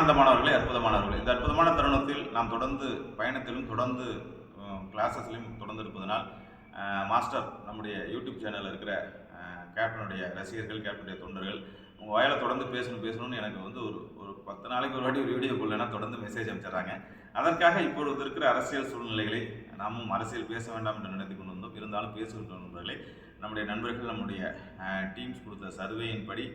ஆனந்தமானவர்களே அற்புதமானவர்களே. இந்த அற்புதமான தருணத்தில் நாம் தொடர்ந்து பயணத்திலும் தொடர்ந்து கிளாஸஸ்லையும் தொடர்ந்து இருப்பதனால் மாஸ்டர் நம்முடைய யூடியூப் சேனலில் இருக்கிற கேப்டனுடைய ரசிகர்கள் கேப்டனுடைய தொண்டர்கள் உங்கள் வாயில தொடர்ந்து பேசணும் பேசணும்னு எனக்கு வந்து ஒரு ஒரு பத்து நாளைக்கு ஒரு வாட்டி ஒரு வீடியோ போடலன்னா தொடர்ந்து மெசேஜ் அனுப்பிச்சிடுறாங்க. அதற்காக இப்பொழுது இருக்கிற அரசியல் சூழ்நிலைகளை நாமும் அரசியல் பேச வேண்டாம் என்று நினைத்து கொண்டு வந்தோம் இருந்தாலும் பேசுகின்ற நண்பர்களே நம்முடைய நண்பர்கள் நம்முடைய டீம்ஸ் கொடுத்த சர்வேயின்படி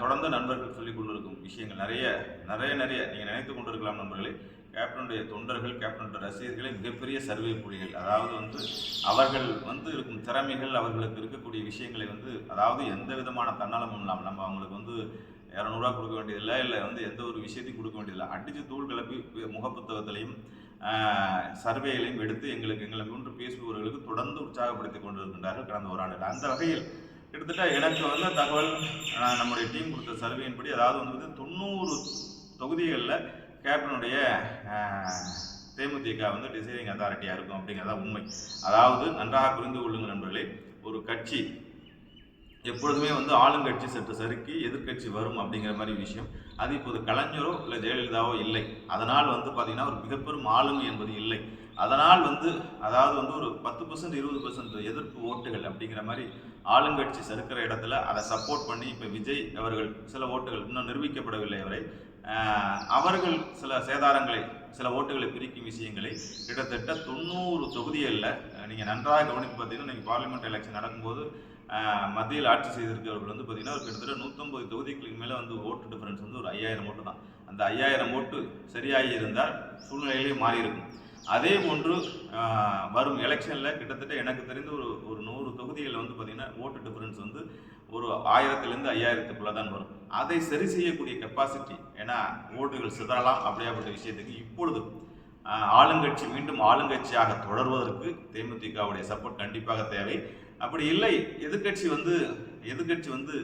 தொடர்ந்து நண்பர்கள் சொல்லிக் கொண்டிருக்கும் விஷயங்கள் நிறைய நிறைய நிறைய நீங்கள் நினைத்து கொண்டிருக்கலாம் நண்பர்களே. கேப்டனுடைய தொண்டர்கள் கேப்டனுடைய ரசிகர்களை மிகப்பெரிய சர்வே புலிகள் அதாவது வந்து அவர்கள் வந்து இருக்கும் திறமைகள் அவர்களுக்கு இருக்கக்கூடிய விஷயங்களை வந்து அதாவது எந்த விதமான தன்னலமும் இல்லாமல் நம்ம அவங்களுக்கு வந்து இரநூறுவா கொடுக்க வேண்டியதில்லை இல்லை வந்து எந்த ஒரு விஷயத்தையும் கொடுக்க வேண்டியதில்லை. அடித்து தூள் கிளப்பி முகப்புத்தகத்திலையும் சர்வேலையும் எடுத்து எங்களுக்கு எங்களை போன்று பேசுபவர்களுக்கு தொடர்ந்து உற்சாகப்படுத்தி கொண்டிருக்கின்றார்கள் கடந்த ஓராண்டில் அந்த வகையில் கிட்டத்தட்ட எனக்கு வந்த தகவல் நம்முடைய டீம் கொடுத்த சர்வேயின்படி அதாவது வந்து தொண்ணூறு தொகுதிகளில் கேப்டனுடைய தேமுதிக வந்து டிசைடிங் அத்தாரிட்டியாக இருக்கும் அப்படிங்கிறதா உண்மை. அதாவது நன்றாக புரிந்து கொள்ளுங்கள் நண்பர்களே ஒரு கட்சி எப்பொழுதுமே வந்து ஆளுங்கட்சி சற்று சறுக்கி எதிர்க்கட்சி வரும் அப்படிங்கிற மாதிரி விஷயம். அது இப்போது கலைஞரோ இல்லை ஜெயலலிதாவோ இல்லை. அதனால் வந்து பார்த்தீங்கன்னா ஒரு மிகப்பெரும் ஆளுமை என்பது இல்லை. அதனால் வந்து அதாவது வந்து ஒரு பத்து பர்சன்ட் இருபது பர்சன்ட் எதிர்ப்பு ஓட்டுகள் அப்படிங்கிற மாதிரி ஆளுங்கட்சி சறுக்கிற இடத்துல அதை சப்போர்ட் பண்ணி இப்போ விஜய் அவர்கள் சில ஓட்டுகள் இன்னும் நிரூபிக்கப்படவில்லை அவரை. அவர்கள் சில சேதாரங்களை சில ஓட்டுகளை பிரிக்கும் விஷயங்களை கிட்டத்தட்ட தொண்ணூறு தொகுதிகளில் நீங்கள் நன்றாக கவனித்து பார்த்தீங்கன்னா நீங்கள் பார்லிமெண்ட் எலெக்ஷன் நடக்கும்போது மத்தியில் ஆட்சி செய்திருக்கிறவர்கள் வந்து பார்த்தீங்கன்னா ஒரு கிட்டத்தட்ட நூற்றம்பது தொகுதிகளுக்கு மேலே வந்து ஓட்டு டிஃபரன்ஸ் வந்து ஒரு ஐயாயிரம் ஓட்டு தான். அந்த ஐயாயிரம் ஓட்டு சரியாகி இருந்தால் சூழ்நிலையிலே மாறி இருக்கும். அதே போன்று வரும் எலெக்ஷனில் கிட்டத்தட்ட எனக்கு தெரிந்து ஒரு ஒரு நூறு தொகுதிகளில் வந்து பார்த்திங்கன்னா ஓட்டு டிஃபரன்ஸ் வந்து ஒரு ஆயிரத்துலேருந்து ஐயாயிரத்துக்குள்ளே தான் வரும். அதை சரி செய்யக்கூடிய கெப்பாசிட்டி ஏன்னா ஓட்டுகள் சிதறலாம் அப்படியாப்பட்ட விஷயத்துக்கு இப்பொழுது ஆளுங்கட்சி மீண்டும் ஆளுங்கட்சியாக தொடர்வதற்கு தேமுதிகவுடைய சப்போர்ட் கண்டிப்பாக தேவை. அப்படி இல்லை. எதிர்க்கட்சி வந்து எதிர்க்கட்சி வந்து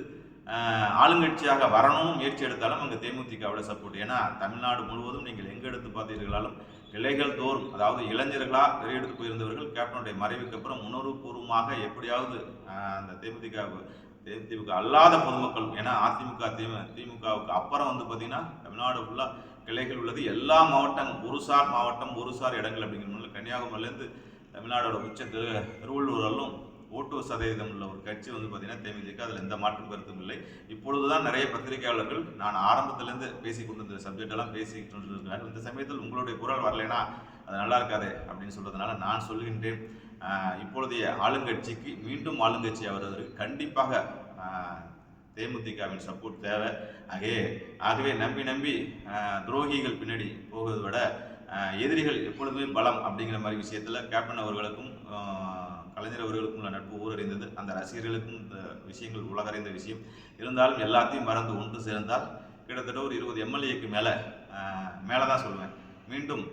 ஆளுங்கட்சியாக வரணும் முயற்சி எடுத்தாலும் அங்கே தேமுதிகவோட சப்போர்ட் ஏன்னா தமிழ்நாடு முழுவதும் நீங்கள் எங்கே எடுத்து பார்த்தீர்களாலும் கிளைகள் தோறும் அதாவது இளைஞர்களாக வெளியெடுத்து போயிருந்தவர்கள் கேப்டனுடைய மறைவுக்கு அப்புறம் உணர்வுபூர்வமாக எப்படியாவது அந்த தேமுதிக திமுக அல்லாத பொதுமக்கள் ஏன்னா அதிமுக திமு திமுகவுக்கு அப்புறம் வந்து பார்த்தீங்கன்னா தமிழ்நாடு ஃபுல்லாக கிளைகள் உள்ளது. எல்லா மாவட்டம் ஒரு சார் மாவட்டம் ஒரு சார் இடங்கள் அப்படிங்கிற மாதிரி கன்னியாகுமரியிலேருந்து தமிழ்நாடோட உச்ச திரு திருவள்ளூர் ஓட்டு சதவீதம் உள்ள ஒரு கட்சி வந்து பார்த்தீங்கன்னா தேமுதிக அதில் எந்த மாற்றம் கருத்தும் இல்லை. இப்பொழுதுதான் நிறைய பத்திரிகையாளர்கள் நான் ஆரம்பத்திலேருந்து பேசி கொண்டு இந்த சப்ஜெக்ட் எல்லாம் பேசிக்கிட்டு இந்த சமயத்தில் உங்களுடைய குரல் வரலைன்னா அது நல்லா இருக்காது அப்படின்னு சொல்றதுனால நான் சொல்கின்றேன் இப்பொழுதைய ஆளுங்கட்சிக்கு மீண்டும் ஆளுங்கட்சி வருவதற்கு கண்டிப்பாக தேமுதிகவின் சப்போர்ட் தேவை. ஆகவே ஆகவே நம்பி நம்பி துரோகிகள் பின்னாடி போவதை விட எதிரிகள் எப்பொழுதுமே பலம் அப்படிங்கிற மாதிரி விஷயத்தில் கேப்டன் அவர்களுக்கும் கலைஞர் அவர்களுக்கும் உள்ள நட்பு ஊரறிந்தது. அந்த ரசிகர்களுக்கும் இந்த விஷயங்கள் உலகறிந்த விஷயம். இருந்தாலும் எல்லாத்தையும் மறந்து ஒன்று சேர்ந்தால் கிட்டத்தட்ட ஒரு இருபது எம்எல்ஏக்கு மேலே மேலே தான் சொல்லுவேன். மீண்டும்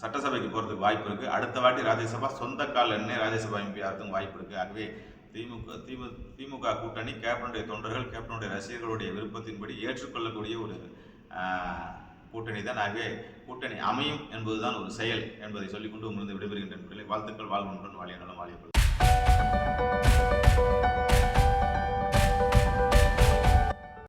சட்டசபைக்கு போகிறதுக்கு வாய்ப்பு இருக்குது அடுத்த வாட்டி ராஜ்யசபா சொந்த கால் எண்ணே ராஜ்யசபா எம்பி ஆகிறதுக்கும் வாய்ப்பு இருக்குது ஆகவே திமுக திமு திமுக கூட்டணி கேப்டனுடைய தொண்டர்கள் கேப்டனுடைய ரசிகர்களுடைய விருப்பத்தின்படி ஏற்றுக்கொள்ளக்கூடிய ஒரு கூட்டணி தான் ஆகவே கூட்டணி அமையும் என்பதுதான் ஒரு செயல் என்பதை சொல்லிக்கொண்டு உங்களிருந்து விடைபெறுகின்ற வாழ்த்துக்கள். வாழ்வுடன் வாழிய நலம் வாழிய